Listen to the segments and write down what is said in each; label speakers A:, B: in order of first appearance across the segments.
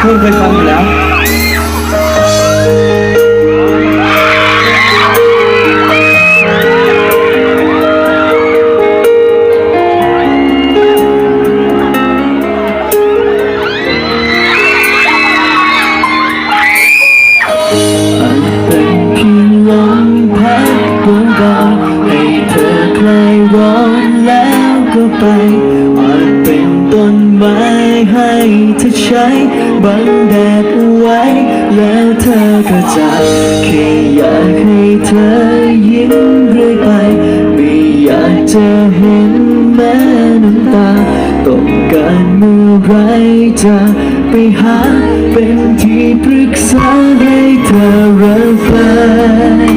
A: เคยเคยฟั เธอใช้บังแดดไว้ แล้วเธอก็จะแค่อยากให้เธอยิ้มเรื่อยไป ไม่อยากจะเห็นแม้น้ำตาต้องการเมื่อไรจะไปหาเป็นที่ปรึกษาให้เธอรับฟัง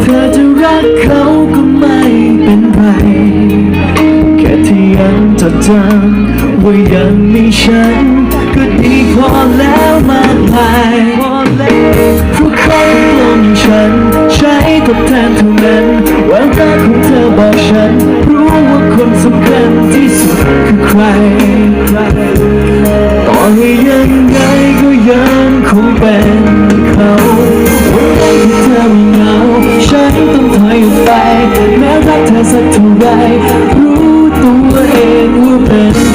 A: เธอจะรักเขา ฉัน ก็ดีพอแล้วมากมายพวเพราะเขาลงฉัน ใช้ทดแทนเท่านั้นแววตาของเธอบอกฉัน รู้ว่าคนสำคัญที่สุดคือใคร ต่อให้ยังไงก็ยังคงเป็นเขาวันไหนที่เธอไม่เหงาฉันต้องถอยออกไป แม้รักเธอสักเท่าไรรู้ตัวเองว่าเป็น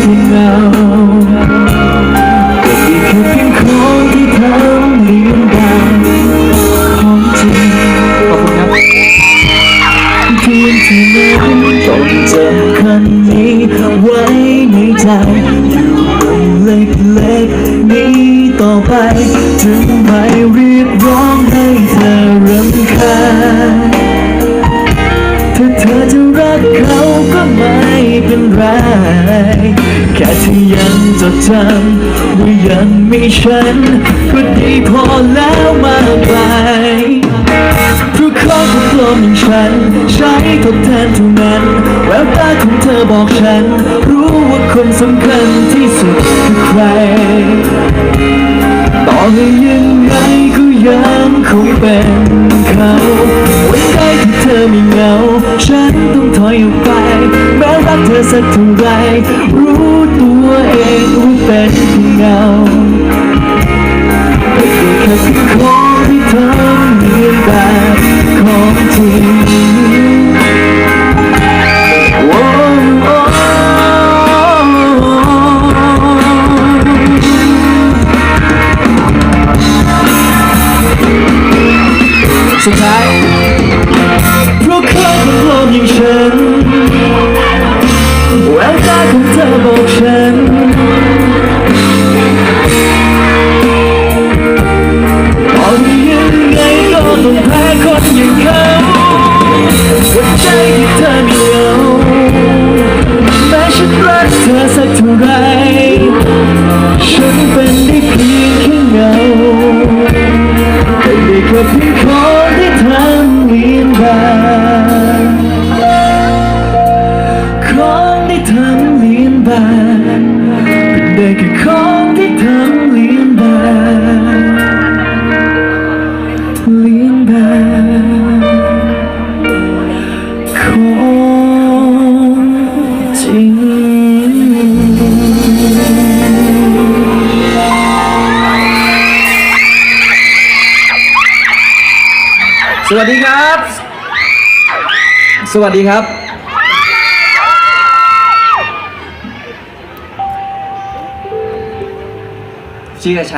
A: ท่านั้นต้องจำคำนี้ไว้ในใจอยู่ตรงเล็กๆนี้ต่อไปถึงไม่เรียกร้องให้เธอรำคาญถ้าเธอจะรักเขาก็ไม่เป็นไรแค่ที่ยังจดจำว่ายังมีฉันก็ดีพอแล้วมากไป ขาของปลมอย่างฉัน ใช้ทดแทนเท่านั้น แววตาของเธอบอกฉัน รู้ว่าคนสำคัญที่สุดคือใคร ต่อให้ยังไงก็ยังคงเป็นเขาวันใดที่เธอไม่เหงา ฉันต้องถอยออกไป แม้รักเธอสักเท่าไรรู้ตัวเองว่าเป็นเพียงเงา สุด จริงสวัสดีครับ สวัสดีครับ ชื่อกระชา